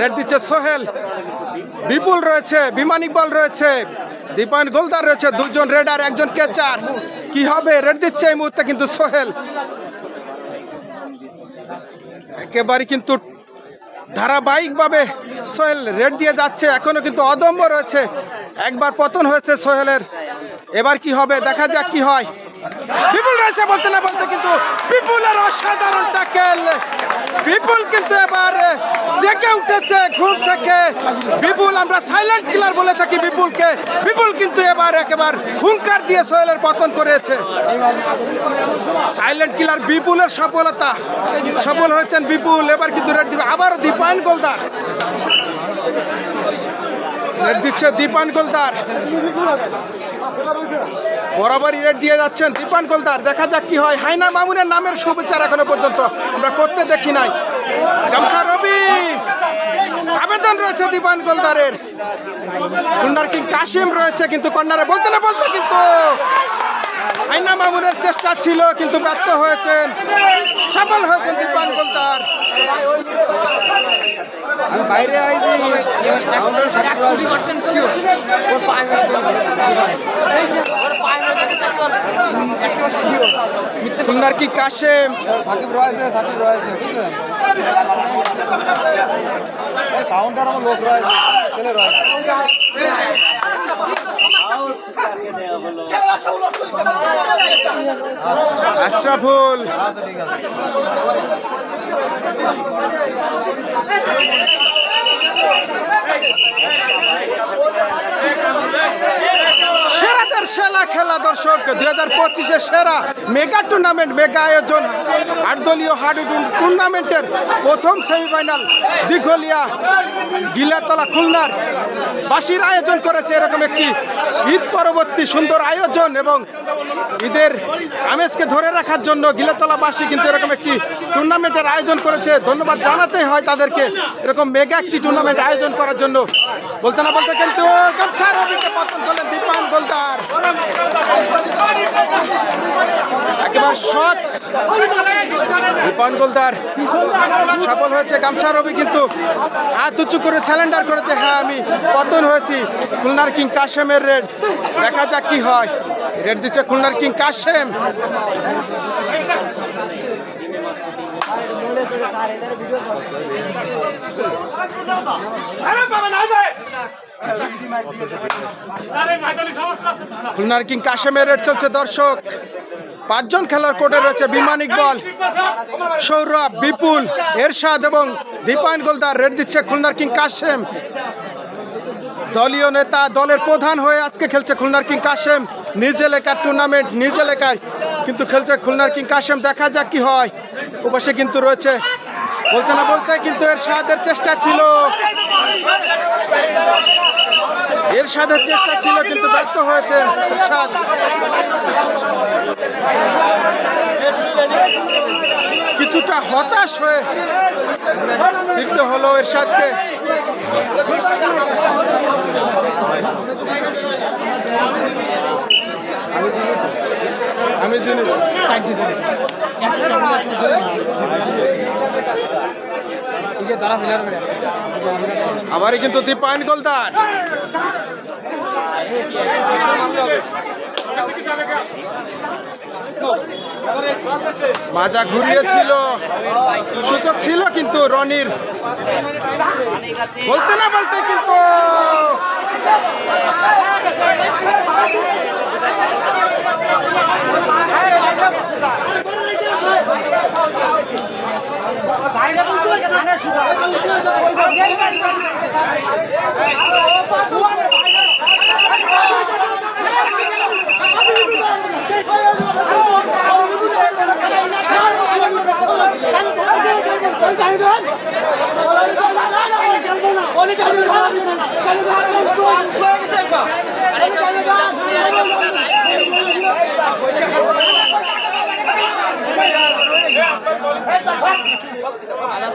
Red দিচ্ছে সোহেল। বিপুল রয়েছে, বিমান ইকবাল রয়েছে, দীপায়ন গোলদার রয়েছে, দুজন রেড আর একজন কেচার কি হবে? রেড দিচ্ছে এই মুহূর্তে কিন্তু সোহেল। একেবারে কিন্তু ধারাবাহিকভাবে সোহেল রেড দিয়ে যাচ্ছে, এখনও কিন্তু অদম্য রয়েছে। একবার পতন হয়েছে সোহেলের। এবার কি হবে? দেখা যাক কি হয়। বিপুল রয়েছে বলতে না বলতে কিন্তু বিপুলের অসাধারণ ট্যাকেল বিপুল কিন্তু এবার জেগে উঠেছে ঘুম থেকে। বিপুল, আমরা সাইলেন্ট কিলার বলে থাকি বিপুলকে। বিপুল কিন্তু এবার একেবার হুঙ্কার দিয়ে সোহেলের পতন করেছে। সাইলেন্ট কিলার বিপুলের সফলতা। সফল হয়েছেন বিপুল, এবার কিন্তু রেড দিবে। আবারও দীপায়ন গোলদার। রেড দিচ্ছে দীপান গোলদার। বরাবরই রেড দিয়ে যাচ্ছেন দীপান গোলদার। দেখা যাক কি হয়। হাইনা মামুনের নামের শুভেচ্ছার এখনও পর্যন্ত আমরা করতে দেখি নাই। গামছা রবি। আবেদন রয়েছে দীপান গোলদারের। কুন্ডার কিং কাশিম রয়েছে কিন্তু কন্যারে বলতে না বলতে কিন্তু হাইনা মামুনের চেষ্টা ছিল, কিন্তু ব্যর্থ হয়েছেন। সফল হয়েছেন দীপান আমি বাইরে আইছি কুড়ি পার্সেন্ট শিওর ওর পায়ে মেরে দিয়েছে। ওর পায়ে মেরে দিয়েছে একেবারে একেবারে শিওর মিথ্যে কুন্ডার কিং কাশিম সাকিব রয়েছে সাকিব রয়েছে বুঝলেন? কাউন্টার আমার লোক রয়েছে ছেলে রয়েছে আশরাফুল। আচ্ছা ঠিক আছে সেরাদের সেরা খেলা দর্শক, দুই হাজার পঁচিশে সেরা মেগা টুর্নামেন্ট মেগা আয়োজন, আটদলীয় হাডুডু টুর্নামেন্টের প্রথম সেমিফাইনাল দিঘলিয়া, গিলাতলা, খুলনার বাসির আয়োজন করেছে এরকম একটি ঈদ পরবর্তী সুন্দর আয়োজন এবং ঈদের আমেজকে ধরে রাখার জন্য গিলাতলাবাসী কিন্তু এরকম একটি টুর্নামেন্টের আয়োজন করেছে। ধন্যবাদ জানাতে হয় তাদেরকে এরকম মেগা একটি টুর্নামেন্ট আয়োজন করার জন্য। বলতে না বলতে কিন্তু দীপান গোলদার। একেবারে সৎ। গোলদার। সফল হয়েছে গামছা রবি কিন্তু হাত উঁচু করে স্যালেন্ডার করেছে। হ্যাঁ আমি পতন হয়েছি। খুলনার কিং কাশেমের রেড। দেখা যাক কি হয়। রেড দিচ্ছে খুলনার কিং কাশেম। খুলনার কিং কাশেমের রেড চলছে দর্শক। পাঁচজন খেলার কোর্টে রয়েছে বিমান ইকবল সৌরভ, বিপুল, এরশাদ এবং দীপায়ন গোলদার রেড দিচ্ছে খুলনার কিং কাশেম। দলীয় নেতা দলের প্রধান হয়ে আজকে খেলছে খুলনার কিং কাশেম। নিজ এলাকার টুর্নামেন্ট নিজ এলাকায় কিন্তু খেলছে খুলনার কিং কাশেম। দেখা যাক কি হয়। ওপাশে কিন্তু রয়েছে বলতে না বলতে কিন্তু এরশাদের চেষ্টা ছিল। এরশাদের চেষ্টা ছিল কিন্তু ব্যর্থ হয়েছে এরশাদ। কিছুটা হতাশ হয়ে ফিরতে হলো এরশাদকে। আমি জিনিস আমারই কিন্তু দীপায়ন গোলদার। মাজা ঘুরিয়েছিল। সুযোগ ছিল কিন্তু রনির। বলতে না বলতে কিন্তু Alas,